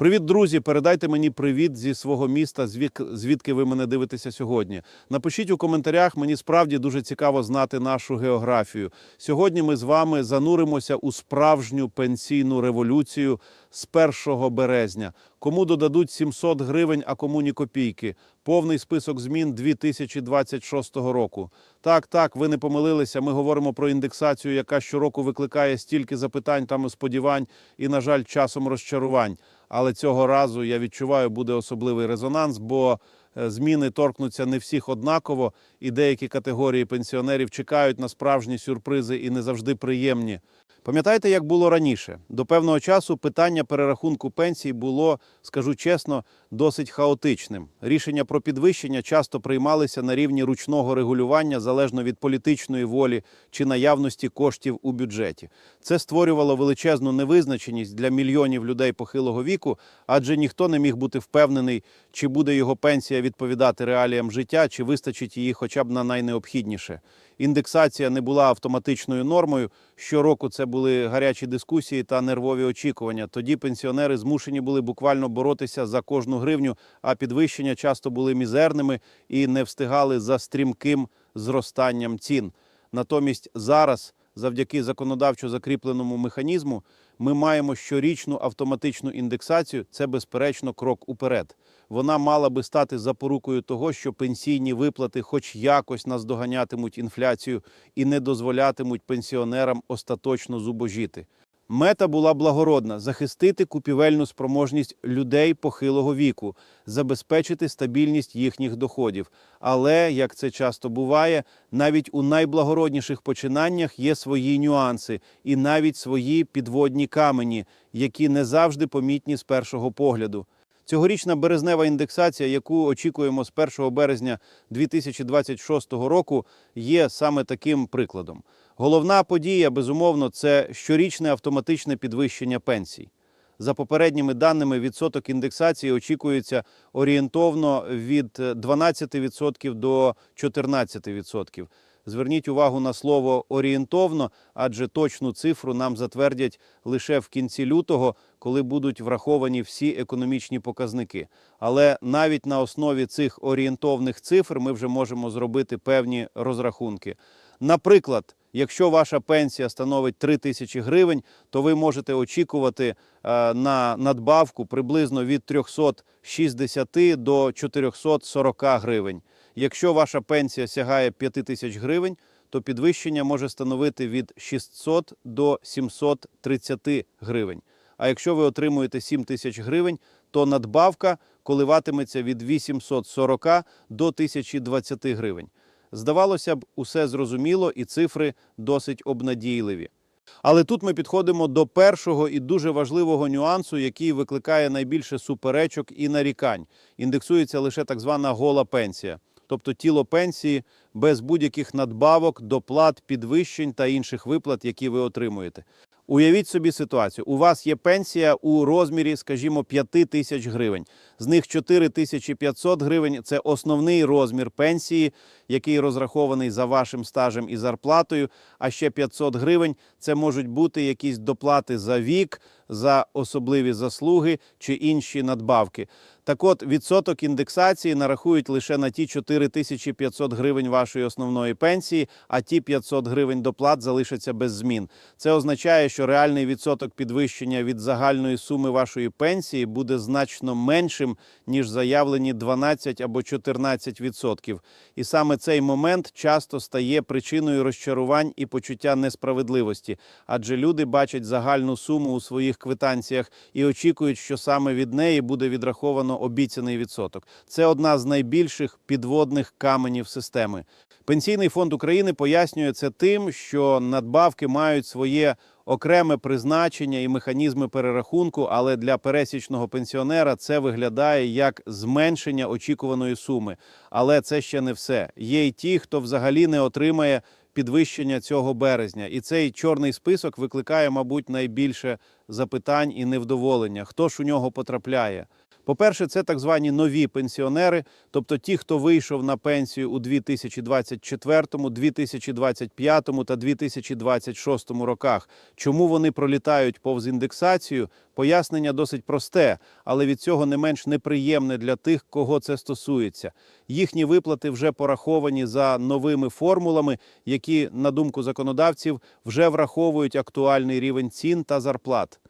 Привіт, друзі! Передайте мені привіт зі свого міста, звідки ви мене дивитеся сьогодні. Напишіть у коментарях, мені справді дуже цікаво знати нашу географію. Сьогодні ми з вами зануримося у справжню пенсійну революцію з 1 березня. Кому додадуть 700 гривень, а кому ні копійки. Повний список змін 2026 року. Так, так, ви не помилилися. Ми говоримо про індексацію, яка щороку викликає стільки запитань там і сподівань, і, на жаль, часом розчарувань. Але цього разу я відчуваю, буде особливий резонанс, бо е, зміни торкнуться не всіх однаково, і деякі категорії пенсіонерів чекають на справжні сюрпризи і не завжди приємні. Пам'ятаєте, як було раніше? До певного часу питання перерахунку пенсій було, скажу чесно, досить хаотичним. Рішення про підвищення часто приймалися на рівні ручного регулювання залежно від політичної волі чи наявності коштів у бюджеті. Це створювало величезну невизначеність для мільйонів людей похилого віку, адже ніхто не міг бути впевнений, чи буде його пенсія відповідати реаліям життя, чи вистачить її хоча б на найнеобхідніше. Індексація не була автоматичною нормою. Щороку це були гарячі дискусії та нервові очікування. Тоді пенсіонери змушені були буквально боротися за кожну гривню, а підвищення часто були мізерними і не встигали за стрімким зростанням цін. Натомість зараз, завдяки законодавчо закріпленому механізму, ми маємо щорічну автоматичну індексацію. Це безперечно крок уперед. Вона мала би стати запорукою того, що пенсійні виплати, хоч якось наздоганятимуть інфляцію і не дозволятимуть пенсіонерам остаточно зубожіти. Мета була благородна захистити купівельну спроможність людей похилого віку, забезпечити стабільність їхніх доходів. Але, як це часто буває, навіть у найблагородніших починаннях є свої нюанси і навіть свої підводні камені, які не завжди помітні з першого погляду. Цьогорічна березнева індексація, яку очікуємо з 1 березня 2026 року, є саме таким прикладом. Головна подія, безумовно, це щорічне автоматичне підвищення пенсій. За попередніми даними, відсоток індексації очікується орієнтовно від 12% до 14%. Зверніть увагу на слово орієнтовно, адже точну цифру нам затвердять лише в кінці лютого, коли будуть враховані всі економічні показники. Але навіть на основі цих орієнтовних цифр ми вже можемо зробити певні розрахунки. Наприклад, якщо ваша пенсія становить 3 тисячі гривень, то ви можете очікувати е, на надбавку приблизно від 360 до 440 гривень. Якщо ваша пенсія сягає 5 тисяч гривень, то підвищення може становити від 600 до 730 гривень. А якщо ви отримуєте 7 тисяч гривень, то надбавка коливатиметься від 840 до 1020 гривень. Здавалося б, усе зрозуміло і цифри досить обнадійливі. Але тут ми підходимо до першого і дуже важливого нюансу, який викликає найбільше суперечок і нарікань. Індексується лише так звана гола пенсія, тобто тіло пенсії без будь-яких надбавок, доплат, підвищень та інших виплат, які ви отримуєте. Уявіть собі ситуацію: у вас є пенсія у розмірі, скажімо, 5 тисяч гривень. З них 4500 гривень це основний розмір пенсії, який розрахований за вашим стажем і зарплатою. А ще 500 гривень це можуть бути якісь доплати за вік, за особливі заслуги чи інші надбавки. Так от, відсоток індексації нарахують лише на ті 4500 гривень вашої основної пенсії, а ті 500 гривень доплат залишаться без змін. Це означає, що реальний відсоток підвищення від загальної суми вашої пенсії буде значно меншим, ніж заявлені 12 або 14 відсотків. І саме цей момент часто стає причиною розчарувань і почуття несправедливості, адже люди бачать загальну суму у своїх квитанціях і очікують, що саме від неї буде відраховано обіцяний відсоток. Це одна з найбільших підводних каменів системи. Пенсійний фонд України пояснює це тим, що надбавки мають своє окреме призначення і механізми перерахунку, але для пересічного пенсіонера це виглядає як зменшення очікуваної суми. Але це ще не все. Є й ті, хто взагалі не отримає підвищення цього березня, і цей чорний список викликає, мабуть, найбільше запитань і невдоволення. Хто ж у нього потрапляє? По-перше, це так звані нові пенсіонери, тобто ті, хто вийшов на пенсію у 2024, 2025 та 2026 роках. Чому вони пролітають повз індексацію? Пояснення досить просте, але від цього не менш неприємне для тих, кого це стосується. Їхні виплати вже пораховані за новими формулами, які, на думку законодавців, вже враховують актуальний рівень цін та зарплат.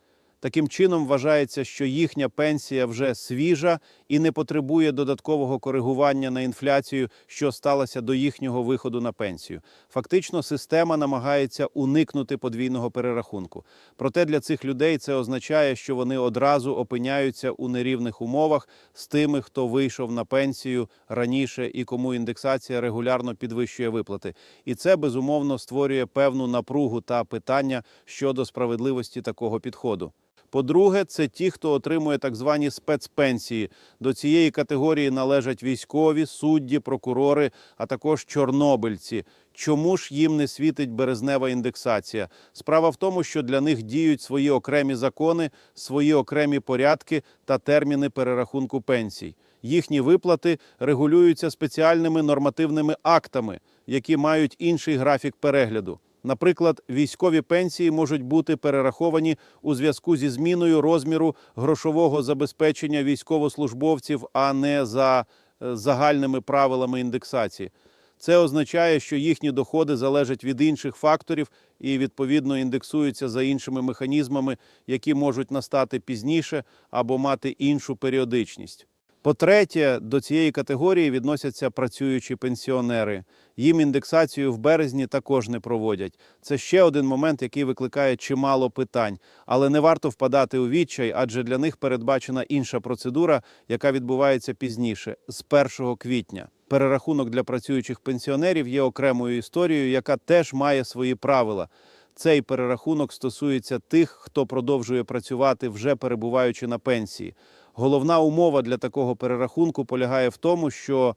Таким чином вважається, що їхня пенсія вже свіжа і не потребує додаткового коригування на інфляцію, що сталося до їхнього виходу на пенсію. Фактично, система намагається уникнути подвійного перерахунку. Проте для цих людей це означає, що вони одразу опиняються у нерівних умовах з тими, хто вийшов на пенсію раніше і кому індексація регулярно підвищує виплати. І це безумовно створює певну напругу та питання щодо справедливості такого підходу. По-друге, це ті, хто отримує так звані спецпенсії. До цієї категорії належать військові, судді, прокурори, а також чорнобильці. Чому ж їм не світить березнева індексація? Справа в тому, що для них діють свої окремі закони, свої окремі порядки та терміни перерахунку пенсій. Їхні виплати регулюються спеціальними нормативними актами, які мають інший графік перегляду. Наприклад, військові пенсії можуть бути перераховані у зв'язку зі зміною розміру грошового забезпечення військовослужбовців, а не за е, загальними правилами індексації. Це означає, що їхні доходи залежать від інших факторів і відповідно індексуються за іншими механізмами, які можуть настати пізніше або мати іншу періодичність. По-третє, до цієї категорії відносяться працюючі пенсіонери. Їм індексацію в березні також не проводять. Це ще один момент, який викликає чимало питань. Але не варто впадати у відчай, адже для них передбачена інша процедура, яка відбувається пізніше, з 1 квітня. Перерахунок для працюючих пенсіонерів є окремою історією, яка теж має свої правила. Цей перерахунок стосується тих, хто продовжує працювати, вже перебуваючи на пенсії. Головна умова для такого перерахунку полягає в тому, що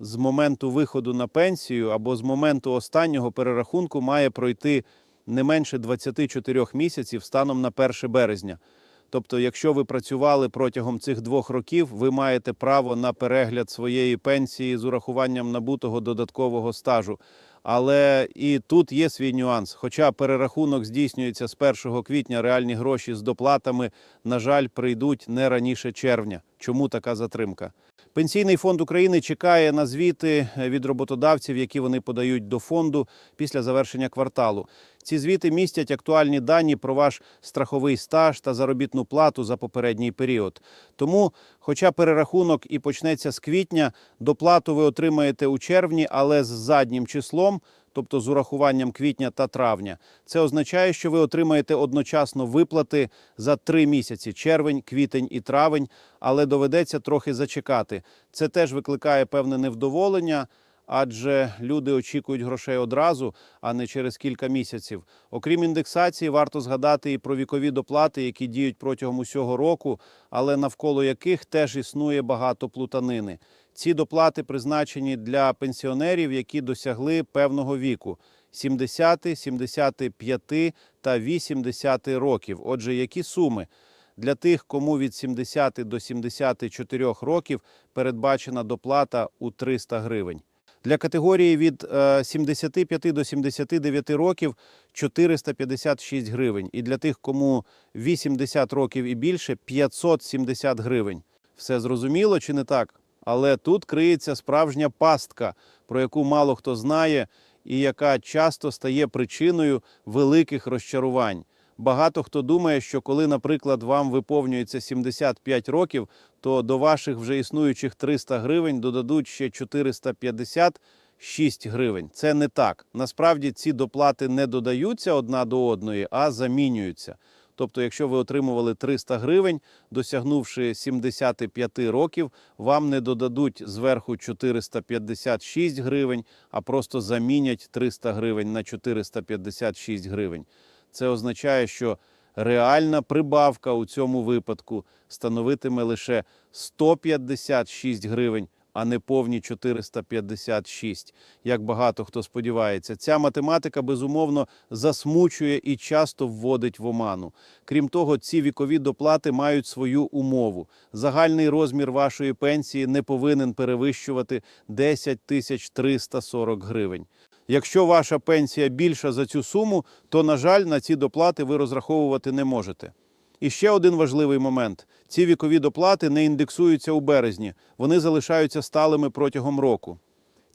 з моменту виходу на пенсію або з моменту останнього перерахунку має пройти не менше 24 місяців станом на 1 березня. Тобто, якщо ви працювали протягом цих двох років, ви маєте право на перегляд своєї пенсії з урахуванням набутого додаткового стажу. Але і тут є свій нюанс. Хоча перерахунок здійснюється з 1 квітня, реальні гроші з доплатами, на жаль, прийдуть не раніше червня. Чому така затримка? Пенсійний фонд України чекає на звіти від роботодавців, які вони подають до фонду після завершення кварталу. Ці звіти містять актуальні дані про ваш страховий стаж та заробітну плату за попередній період. Тому, хоча перерахунок і почнеться з квітня, доплату ви отримаєте у червні, але з заднім числом. Тобто з урахуванням квітня та травня, це означає, що ви отримаєте одночасно виплати за три місяці: червень, квітень і травень, але доведеться трохи зачекати. Це теж викликає певне невдоволення, адже люди очікують грошей одразу, а не через кілька місяців. Окрім індексації, варто згадати і про вікові доплати, які діють протягом усього року, але навколо яких теж існує багато плутанини. Ці доплати призначені для пенсіонерів, які досягли певного віку 70, 75 та 80 років. Отже, які суми? Для тих, кому від 70 до 74 років передбачена доплата у 300 гривень. Для категорії від е, 75 до 79 років 456 гривень. І для тих, кому 80 років і більше 570 гривень. Все зрозуміло чи не так? Але тут криється справжня пастка, про яку мало хто знає, і яка часто стає причиною великих розчарувань. Багато хто думає, що коли, наприклад, вам виповнюється 75 років, то до ваших вже існуючих 300 гривень додадуть ще 456 гривень. Це не так. Насправді ці доплати не додаються одна до одної, а замінюються. Тобто, якщо ви отримували 300 гривень, досягнувши 75 років, вам не додадуть зверху 456 гривень, а просто замінять 300 гривень на 456 гривень. Це означає, що реальна прибавка у цьому випадку становитиме лише 156 гривень, а не повні 456, як багато хто сподівається. Ця математика безумовно засмучує і часто вводить в оману. Крім того, ці вікові доплати мають свою умову. Загальний розмір вашої пенсії не повинен перевищувати 10 тисяч 340 гривень. Якщо ваша пенсія більша за цю суму, то, на жаль, на ці доплати ви розраховувати не можете. І ще один важливий момент: ці вікові доплати не індексуються у березні, вони залишаються сталими протягом року.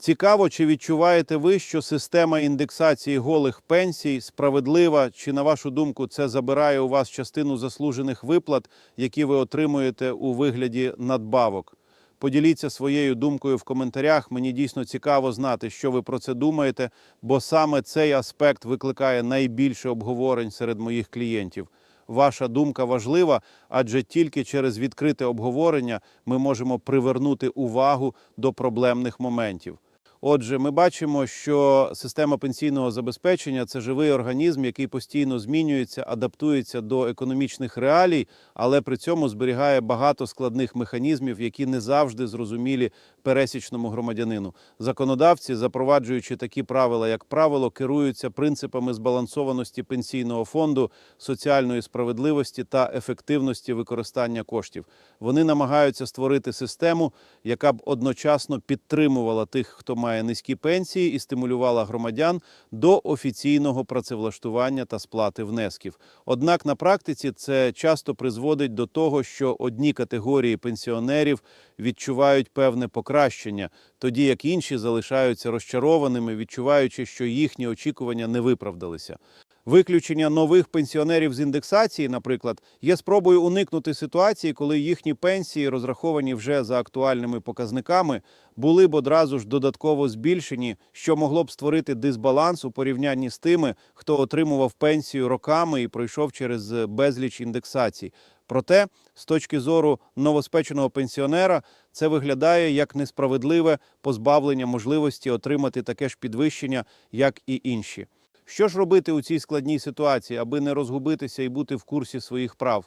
Цікаво, чи відчуваєте ви, що система індексації голих пенсій справедлива, чи, на вашу думку, це забирає у вас частину заслужених виплат, які ви отримуєте у вигляді надбавок? Поділіться своєю думкою в коментарях. Мені дійсно цікаво знати, що ви про це думаєте, бо саме цей аспект викликає найбільше обговорень серед моїх клієнтів. Ваша думка важлива, адже тільки через відкрите обговорення ми можемо привернути увагу до проблемних моментів. Отже, ми бачимо, що система пенсійного забезпечення це живий організм, який постійно змінюється, адаптується до економічних реалій, але при цьому зберігає багато складних механізмів, які не завжди зрозумілі пересічному громадянину. Законодавці, запроваджуючи такі правила, як правило, керуються принципами збалансованості пенсійного фонду, соціальної справедливості та ефективності використання коштів. Вони намагаються створити систему, яка б одночасно підтримувала тих, хто має низькі пенсії, і стимулювала громадян до офіційного працевлаштування та сплати внесків. Однак на практиці це часто призводить до того, що одні категорії пенсіонерів відчувають певне покращення, тоді як інші залишаються розчарованими, відчуваючи, що їхні очікування не виправдалися. Виключення нових пенсіонерів з індексації, наприклад, є спробою уникнути ситуації, коли їхні пенсії, розраховані вже за актуальними показниками, були б одразу ж додатково збільшені, що могло б створити дисбаланс у порівнянні з тими, хто отримував пенсію роками і пройшов через безліч індексацій. Проте, з точки зору новоспеченого пенсіонера, це виглядає як несправедливе позбавлення можливості отримати таке ж підвищення, як і інші. Що ж робити у цій складній ситуації, аби не розгубитися і бути в курсі своїх прав?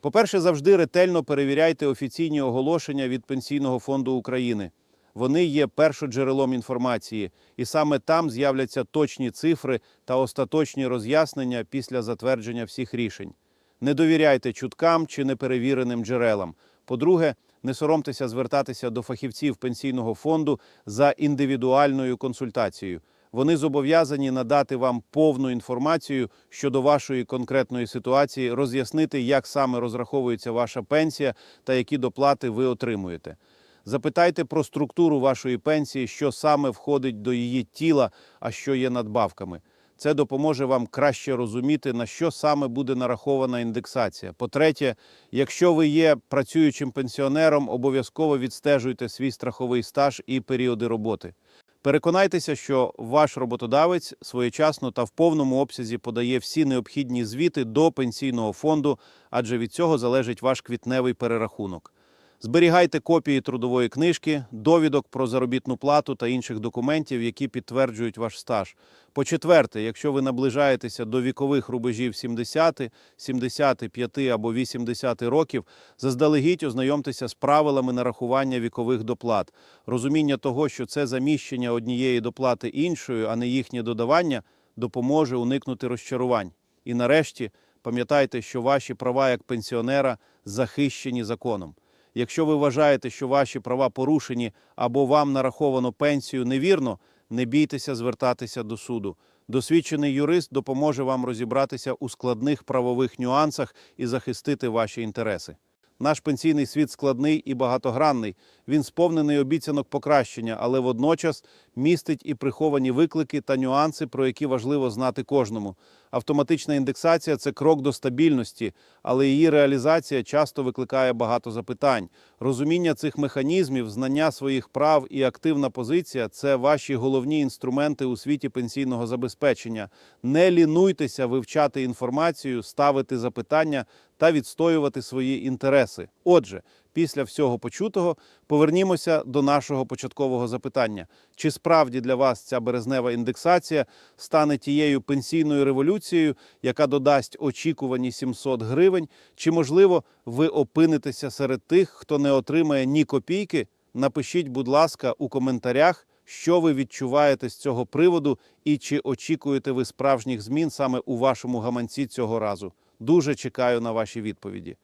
По-перше, завжди ретельно перевіряйте офіційні оголошення від Пенсійного фонду України. Вони є першоджерелом інформації, і саме там з'являться точні цифри та остаточні роз'яснення після затвердження всіх рішень. Не довіряйте чуткам чи неперевіреним джерелам. По-друге, не соромтеся звертатися до фахівців пенсійного фонду за індивідуальною консультацією. Вони зобов'язані надати вам повну інформацію щодо вашої конкретної ситуації, роз'яснити, як саме розраховується ваша пенсія та які доплати ви отримуєте. Запитайте про структуру вашої пенсії, що саме входить до її тіла, а що є надбавками. Це допоможе вам краще розуміти, на що саме буде нарахована індексація. По-третє, якщо ви є працюючим пенсіонером, обов'язково відстежуйте свій страховий стаж і періоди роботи. Переконайтеся, що ваш роботодавець своєчасно та в повному обсязі подає всі необхідні звіти до пенсійного фонду, адже від цього залежить ваш квітневий перерахунок. Зберігайте копії трудової книжки, довідок про заробітну плату та інших документів, які підтверджують ваш стаж. По-четверте, якщо ви наближаєтеся до вікових рубежів 70, 75 або 80 років, заздалегідь ознайомтеся з правилами нарахування вікових доплат. Розуміння того, що це заміщення однієї доплати іншою, а не їхнє додавання, допоможе уникнути розчарувань. І нарешті пам'ятайте, що ваші права як пенсіонера захищені законом. Якщо ви вважаєте, що ваші права порушені або вам нараховано пенсію невірно, не бійтеся звертатися до суду. Досвідчений юрист допоможе вам розібратися у складних правових нюансах і захистити ваші інтереси. Наш пенсійний світ складний і багатогранний. Він сповнений обіцянок покращення, але водночас містить і приховані виклики та нюанси, про які важливо знати кожному. Автоматична індексація це крок до стабільності, але її реалізація часто викликає багато запитань. Розуміння цих механізмів, знання своїх прав і активна позиція це ваші головні інструменти у світі пенсійного забезпечення. Не лінуйтеся вивчати інформацію, ставити запитання та відстоювати свої інтереси. Отже, після всього почутого повернімося до нашого початкового запитання: чи справді для вас ця березнева індексація стане тією пенсійною революцією, яка додасть очікувані 700 гривень, чи можливо ви опинитеся серед тих, хто не отримає ні копійки, Напишіть, будь ласка, у коментарях, що ви відчуваєте з цього приводу і чи очікуєте ви справжніх змін саме у вашому гаманці цього разу. Дуже чекаю на ваші відповіді.